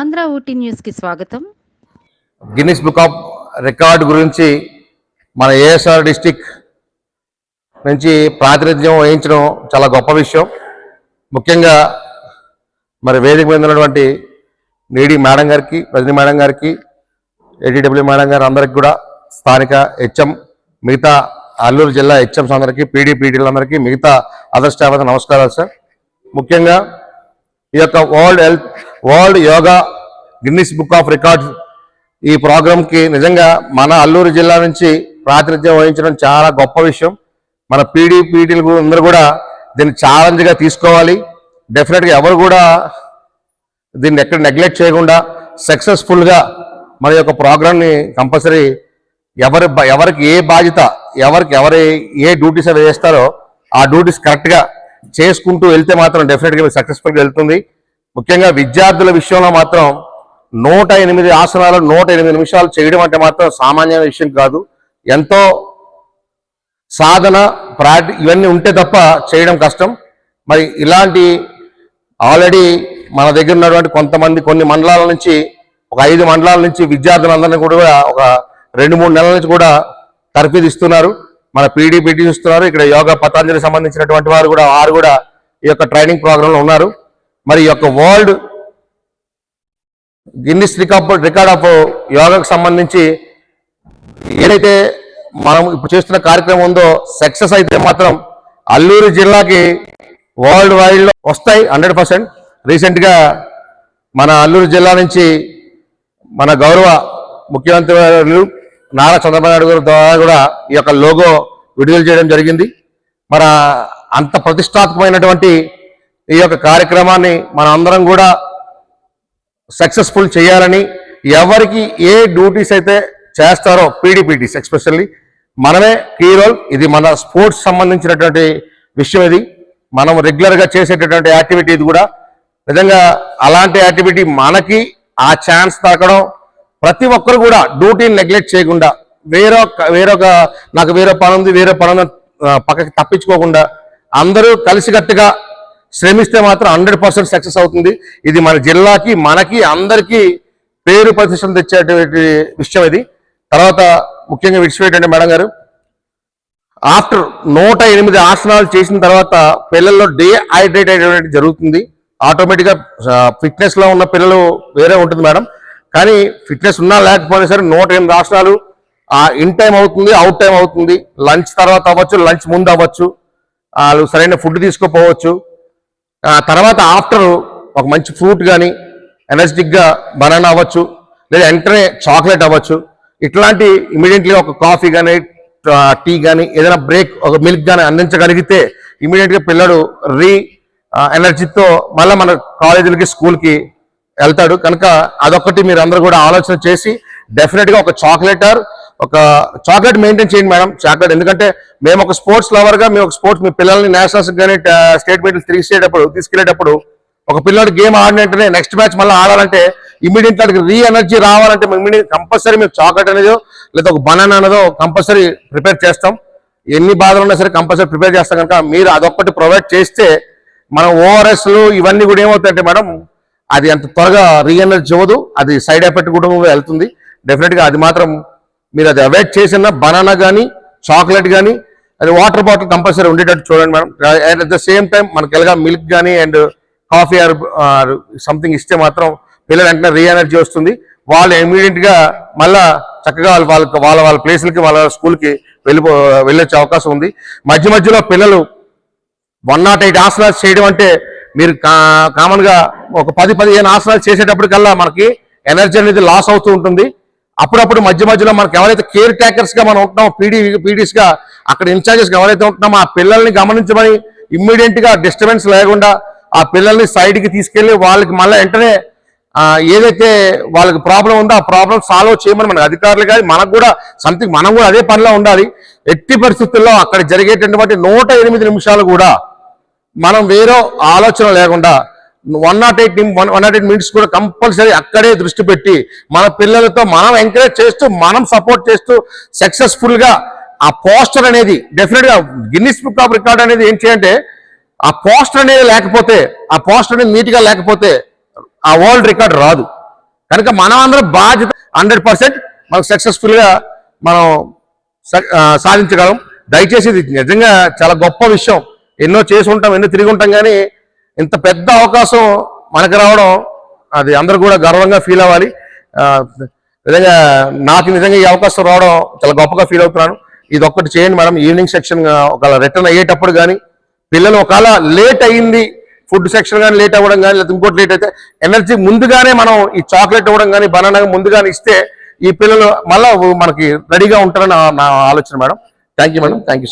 ఆంధ్ర ఊటీ న్యూస్కి స్వాగతం. Guinness book of record గురించి మన ఏఎస్ఆర్ డిస్టిక్ నుంచి ప్రాతినిధ్యం వహించడం చాలా గొప్ప విషయం. ముఖ్యంగా మరి వేదిక మీద ఉన్నటువంటి నీడి మేడం గారికి రజనీ మేడం గారికి ఏటీడబ్ల్యూ మేడం గారు అందరికి కూడా స్థానిక హెచ్ఎం మిగతా అల్లూరు జిల్లా హెచ్ఎంస్ అందరికీ పీడీపీడీలందరికీ మిగతా అదర్ స్టాఫ్ నమస్కారాలు సార్. ముఖ్యంగా ఈ యొక్క world health world yoga Guinness book of records ఈ ప్రోగ్రాంకి నిజంగా మన అల్లూరు జిల్లా నుంచి ప్రాతినిధ్యం వహించడం చాలా గొప్ప విషయం. మన పీడీ పీటీలు అందరూ కూడా దీన్ని ఛాలెంజ్గా తీసుకోవాలి. డెఫినెట్గా ఎవరు కూడా దీన్ని ఎక్కడ నెగ్లెక్ట్ చేయకుండా సక్సెస్ఫుల్గా మన యొక్క ప్రోగ్రాంని కంపల్సరీ ఎవరి ఎవరికి ఏ బాధ్యత ఎవరికి ఎవరి ఏ డ్యూటీస్ అవి వేస్తారో ఆ డ్యూటీస్ కరెక్ట్గా చేసుకుంటూ వెళ్తే మాత్రం డెఫినెట్గా మీరు సక్సెస్ఫుల్గా వెళ్తుంది. ముఖ్యంగా విద్యార్థుల విషయంలో మాత్రం నూట ఎనిమిది ఆసనాలు నూట ఎనిమిది నిమిషాలు చేయడం అంటే మాత్రం సామాన్య విషయం కాదు. ఎంతో సాధన ప్రాక్టీ ఇవన్నీ ఉంటే తప్ప చేయడం కష్టం. మరి ఇలాంటి ఆల్రెడీ మన దగ్గర ఉన్నటువంటి కొంతమంది కొన్ని మండలాల నుంచి ఒక ఐదు మండలాల నుంచి విద్యార్థులందరినీ కూడా ఒక రెండు మూడు నెలల నుంచి కూడా తర్ఫీదు ఇస్తున్నారు. మన పీడీపీటీ చూస్తున్నారు. ఇక్కడ యోగా పతాంజలి సంబంధించినటువంటి వారు కూడా వారు కూడా ఈ యొక్క ట్రైనింగ్ ప్రోగ్రాంలో ఉన్నారు. మరి ఈ యొక్క world Guinness record record of యోగాకు సంబంధించి ఏదైతే మనం ఇప్పుడు చేస్తున్న కార్యక్రమం ఉందో సక్సెస్ అయితే మాత్రం అల్లూరు జిల్లాకి వరల్డ్ వైడ్లో వస్తాయి హండ్రెడ్ పర్సెంట్. రీసెంట్గా మన అల్లూరు జిల్లా నుంచి మన గౌరవ ముఖ్యమంత్రి వర్యులు నారా చంద్రబాబు నాయుడు గారి ద్వారా కూడా ఈ యొక్క లోగో విడుదల చేయడం జరిగింది. మన అంత ప్రతిష్టాత్మకమైనటువంటి ఈ యొక్క కార్యక్రమాన్ని మన అందరం కూడా సక్సెస్ఫుల్ చేయాలని ఎవరికి ఏ డ్యూటీస్ అయితే చేస్తారో పీడీపీటీస్ ఎక్స్పెషల్లీ మనమే కీ రోల్. ఇది మన స్పోర్ట్స్ సంబంధించినటువంటి విషయం ఇది. మనం రెగ్యులర్గా చేసేటటువంటి యాక్టివిటీ ఇది కూడా. నిజంగా అలాంటి యాక్టివిటీ మనకి ఆ ఛాన్స్ దొరకడం ప్రతి ఒక్కరు కూడా డ్యూటీని నెగ్లెక్ట్ చేయకుండా వేరొక వేరొక నాకు వేరే పని ఉంది వేరే పని పక్కకి తప్పించుకోకుండా అందరూ కలిసికట్టుగా శ్రమిస్తే మాత్రం హండ్రెడ్ పర్సెంట్ సక్సెస్ అవుతుంది. ఇది మన జిల్లాకి మనకి అందరికీ పేరు ప్రతిష్టలు తెచ్చేటువంటి విషయం ఇది. తర్వాత ముఖ్యంగా విడిచిపెట్టండి మేడం గారు. ఆఫ్టర్ నూట ఎనిమిది ఆసనాలు చేసిన తర్వాత పిల్లల్లో డిహైడ్రేట్ అయ్యేటువంటి జరుగుతుంది. ఆటోమేటిక్గా ఫిట్నెస్లో ఉన్న పిల్లలు వేరే ఉంటుంది మేడం. కానీ ఫిట్నెస్ ఉన్నా లేకపోయినా సరే నూట ఎనిమిది ఆసనాలు ఇన్ టైం అవుతుంది అవుట్ టైం అవుతుంది. లంచ్ తర్వాత అవ్వచ్చు లంచ్ ముందు అవ్వచ్చు. వాళ్ళు సరైన ఫుడ్ తీసుకోపోవచ్చు. ఆ తర్వాత ఆఫ్టర్ ఒక మంచి ఫ్రూట్ కానీ ఎనర్జెటిక్గా బనానా అవ్వచ్చు లేదా వెంటనే చాక్లెట్ అవ్వచ్చు. ఇట్లాంటి ఇమీడియట్లీ ఒక కాఫీ కానీ టీ కానీ ఏదైనా బ్రేక్ ఒక మిల్క్ కానీ అందించగలిగితే ఇమీడియట్గా పిల్లడు రీ ఎనర్జీతో మళ్ళీ మన కాలేజీలకి స్కూల్కి వెళ్తాడు. కనుక అదొకటి మీరు అందరూ కూడా ఆలోచన చేసి డెఫినెట్గా ఒక చాక్లెట్ ఆర్ ఒక చాక్లెట్ మెయింటైన్ చేయండి మేడం. చాక్లెట్ ఎందుకంటే మేము ఒక స్పోర్ట్స్ లవర్గా మేము ఒక స్పోర్ట్స్ మీ పిల్లల్ని నేషనల్స్ కానీ స్టేట్ మీట్లు తీసుకెళ్ళేటప్పుడు తీసుకెళ్ళేటప్పుడు ఒక పిల్లడు గేమ్ ఆడిన నెక్స్ట్ మ్యాచ్ మళ్ళీ ఆడాలంటే ఇమీడియట్ వాడికి రీ ఎనర్జీ రావాలంటే ఇమీడియట్ కంపల్సరీ మేము చాక్లెట్ అనేదో లేదా ఒక బనానా అనేదో కంపల్సరీ ప్రిపేర్ చేస్తాం. ఎన్ని బాధలు ఉన్నా సరే కంపల్సరీ ప్రిపేర్ చేస్తాం. కనుక మీరు అదొక్కటి ప్రొవైడ్ చేస్తే మనం ఓఆర్ఎస్లు ఇవన్నీ కూడా ఏమవుతాయంటే మేడం అది అంత త్వరగా రీఎనర్జీ అవ్వదు. అది సైడ్ ఎఫెక్ట్ కూడా వెళ్తుంది. డెఫినెట్గా అది మాత్రం మీరు అది అవాయిడ్ చేసిన బనానా కానీ చాక్లెట్ కానీ అది వాటర్ బాటిల్ కంపల్సరీ ఉండేటట్టు చూడండి madam. And at the same time మనకి ఎలాగా మిల్క్ కానీ అండ్ కాఫీ ఆర్ సంథింగ్ ఇస్తే మాత్రం పిల్లలు వెంటనే రీఎనర్జీ వస్తుంది. వాళ్ళు ఇమీడియట్గా మళ్ళా చక్కగా వాళ్ళ వాళ్ళ వాళ్ళ వాళ్ళ వాళ్ళ స్కూల్కి వెళ్ళిపో వెళ్ళొచ్చే అవకాశం ఉంది. మధ్య మధ్యలో పిల్లలు వన్ నాట్ ఎయిట్ ఆసనాలు చేయడం అంటే మీరు కామన్గా ఒక పది పదిహేను ఆసనాలు చేసేటప్పటికల్లా మనకి ఎనర్జీ అనేది లాస్ అవుతూ ఉంటుంది. అప్పుడప్పుడు మధ్య మధ్యలో మనకి ఎవరైతే కేర్ టేకర్స్గా మనం ఉంటున్నామో పీడీ పీడీస్గా అక్కడ ఇన్ఛార్జెస్గా ఎవరైతే ఉంటున్నామో ఆ పిల్లల్ని గమనించమని ఇమ్మీడియట్గా డిస్టర్బెన్స్ లేకుండా ఆ పిల్లల్ని సైడ్కి తీసుకెళ్ళి వాళ్ళకి మళ్ళీ వెంటనే ఏదైతే వాళ్ళకి ప్రాబ్లం ఉందో ఆ ప్రాబ్లం సాల్వ్ చేయమని మన అధికారులు కానీ మనకు కూడా సంథింగ్ మనం కూడా అదే పనిలో ఉండాలి. ఎట్టి పరిస్థితుల్లో అక్కడ జరిగేటటువంటి నూట ఎనిమిది నిమిషాలు కూడా మనం వేరే ఆలోచన లేకుండా one nought eight one one nought eight minutes కూడా కంపల్సరీ అక్కడే దృష్టి పెట్టి మన పిల్లలతో మనం ఎంకరేజ్ చేస్తూ మనం సపోర్ట్ చేస్తూ సక్సెస్ఫుల్గా ఆ పోస్టర్ అనేది డెఫినెట్గా గిన్నిస్ బుక్ ఆఫ్ రికార్డ్ అనేది ఏంటి అంటే ఆ పోస్టర్ అనేది లేకపోతే ఆ పోస్టర్ అనేది నీట్గా లేకపోతే ఆ వరల్డ్ రికార్డ్ రాదు. కనుక మనం అందరం బాధ్యత హండ్రెడ్ పర్సెంట్ మనం సక్సెస్ఫుల్గా మనం సాధించగలం. దయచేసి ఇది నిజంగా చాలా గొప్ప విషయం. ఎన్నో చేసి ఉంటాం ఎన్నో తిరిగి ఉంటాం కానీ ఇంత పెద్ద అవకాశం మనకు రావడం అది అందరూ కూడా గర్వంగా ఫీల్ అవ్వాలి. విధంగా నిజంగా నాకు నిజంగా ఈ అవకాశం రావడం చాలా గొప్పగా ఫీల్ అవుతున్నాను. ఇది ఒక్కటి చేయండి మేడం. ఈవినింగ్ సెక్షన్ ఒకవేళ రిటర్న్ అయ్యేటప్పుడు కానీ పిల్లలు ఒకవేళ లేట్ అయ్యింది ఫుడ్ సెక్షన్ కానీ లేట్ అవ్వడం కానీ లేదా ఇంకోటి లేట్ అయితే ఎనర్జీ ముందుగానే మనం ఈ చాక్లెట్ ఇవ్వడం కానీ బనానా ముందుగానే ఇస్తే ఈ పిల్లలు మళ్ళీ మనకి రెడీగా ఉంటారని నా- నా ఆలోచన madam. Thank you madam thank you